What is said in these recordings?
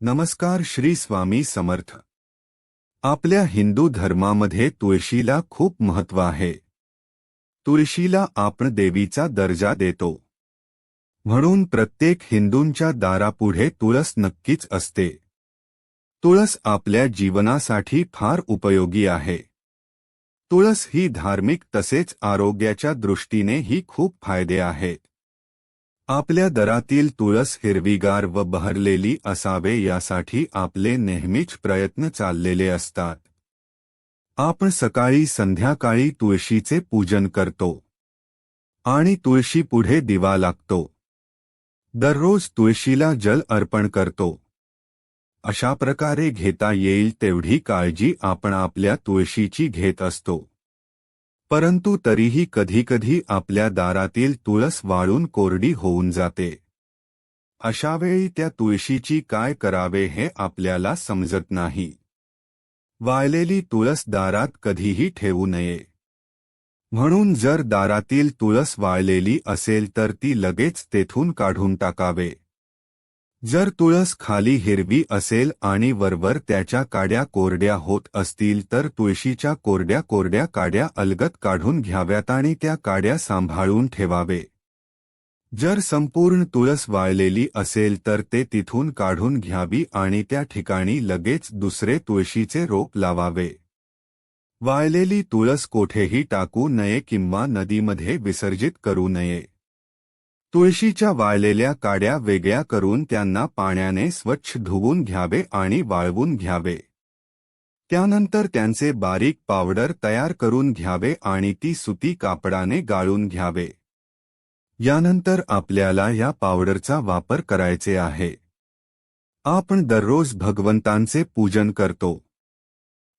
नमस्कार श्री स्वामी समर्थ. आपल्या हिंदू धर्मामध्ये तुळशीला खूप महत्व आहे. तुळशीला आपण देवीचा दर्जा देतो. म्हणून प्रत्येक हिंदूंच्या दारापुढे तुळस नक्कीच असते. तुळस जीवनासाठी फार उपयोगी आहे. तुळस ही धार्मिक तसेच आरोग्या आरोग्याच्या दृष्टीनेही खूप फ़ायदे आहेत आपल्या दरातील तुळस हिरवीगार व बहरलेली असावे यासाठी आपले नेहमीच प्रयत्न चाललेले असतात. आपण सकाळी संध्याकाळी तुळशीचे पूजन करतो. आणि तुळशीपुढे दिवा लागतो. दररोज तुळशीला जल अर्पण करतो. अशा प्रकारे घेता येईल तेवढी काळजी आपण आपल्या तुळशीची घेत असतो. परंतु तरीही कधीकधी आपल्या दारातील तुळस वाळून कोरडी होऊन जाते. अशावेळी त्या तुळशीची काय करावे हे आपल्याला समजत नाही. वाळलेली तुळस दारात कधीही ठेवू नये. म्हणून जर दारातील तुळस वाळलेली असेल तर ती लगेच तेथून काढून टाकावे. जर तुळस खाली हिरवी असेल आणि वरवर त्याच्या काड्या कोरड्या होत असतील तर तुळशीच्या कोरड्या कोरड्या काड्या अलगत काढून घ्याव्यात आणि त्या काड्या सांभाळून ठेवावे. जर संपूर्ण तुळस वाळलेली असेल तर ते तिथून काढून घ्यावी आणि त्या ठिकाणी लगेच दुसरे तुळशीचे रोप लावावे. वाळलेली तुळस कोठेही टाकू नये किंवा नदीमध्ये विसर्जित करू नये. तुळशीच्या वाळलेल्या काड्या वेगळ्या करून त्यांना पाण्याने स्वच्छ धुवून घ्यावे आणि वाळवून घ्यावे. त्यानंतर त्यांचे बारीक पावडर तयार करून घ्यावे आणि ती सुती कापडाने गाळून घ्यावे. यानंतर आपल्याला या पावडरचा वापर करायचे आहे. आपण दररोज भगवंतांचे पूजन करतो.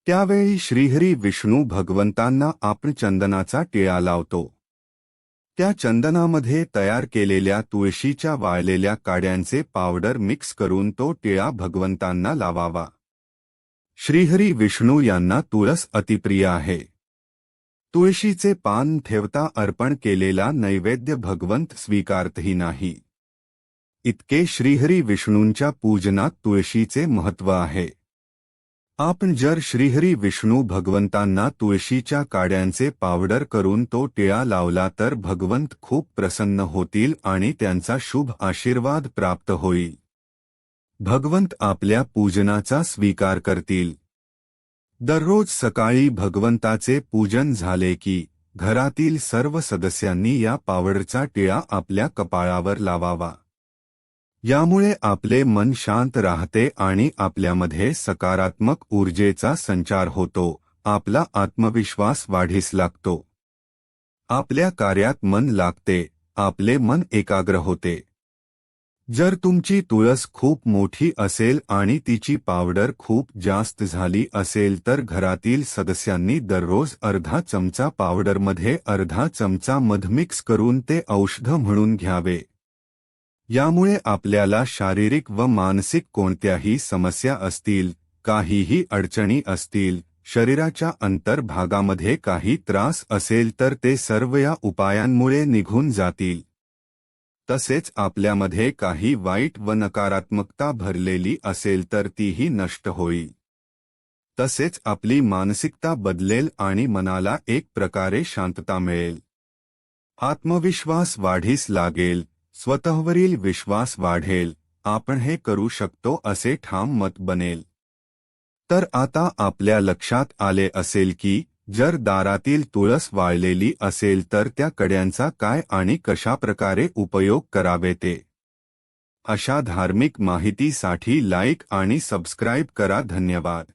त्यावेळी श्रीहरी विष्णू भगवंतांना आपण चंदनाचा टिळा लावतो. त्या चंदनामध्ये तयार केलेल्या तुळशीच्या वाळलेल्या काड्यांचे पावडर मिक्स करून तो टिळा भगवंतांना लावावा. श्रीहरी विष्णू यांना तुळस अतिप्रिय आहे. तुळशीचे पान ठेवता अर्पण केलेला नैवेद्य भगवंत स्वीकारतही नाही. इतके श्रीहरी विष्णूंच्या पूजनात तुळशीचे महत्त्व आहे. आपण जर श्रीहरी विष्णू भगवंतांना तुळशीच्या काड्यांचे पावडर करून तो टिळा लावला तर भगवंत खूप प्रसन्न होतील आणि त्यांचा शुभ आशीर्वाद प्राप्त होईल. भगवंत आपल्या पूजनाचा स्वीकार करतील. दररोज सकाळी भगवंताचे पूजन झाले की घरातील सर्व सदस्यांनी या पावडरचा टिळा आपल्या कपाळावर लावावा. यामुळे आपले मन शांत राहते आणि आपल्यामध्ये सकारात्मक ऊर्जेचा संचार होतो आपला आत्मविश्वास वाढीस लागतो. आपल्या कार्यात मन लागते आपले मन एकाग्र होते. जर तुमची तुळस खूप मोठी असेल आणि तिची पावडर खूप जास्त झाली असेल तर घरातील सदस्यांनी दररोज अर्धा चमचा पावडरमध्ये अर्धा चमचा मध मिक्स करून ते औषध म्हणून घ्यावे. यामुळे आपल्याला शारीरिक व मानसिक कोणत्याही समस्या असतील काहीही अडचणी असतील शरीराच्या अंतर्भागामध्ये काही त्रास असेल तर ते सर्व या उपायांमुळे निघून जातील. तसेच आपल्यामध्ये काही वाईट व नकारात्मकता भरलेली असेल तर तीही नष्ट होईल. तसेच आपली मानसिकता बदलेल आणि मनाला एक प्रकारे शांतता मिळेल. आत्मविश्वास वाढीस लागेल स्वतःवरील विश्वास वाढेल. आपण हे करू शकतो असे ठाम मत बनेल. तर आता आपल्या लक्षात आले असेल की जर दारातील तुळस वाळलेली असेल तर त्या कड्यांचा काय आणि कशा प्रकारे उपयोग करावे ते? अशा धार्मिक माहितीसाठी लाईक आणि सबस्क्राईब करा. धन्यवाद.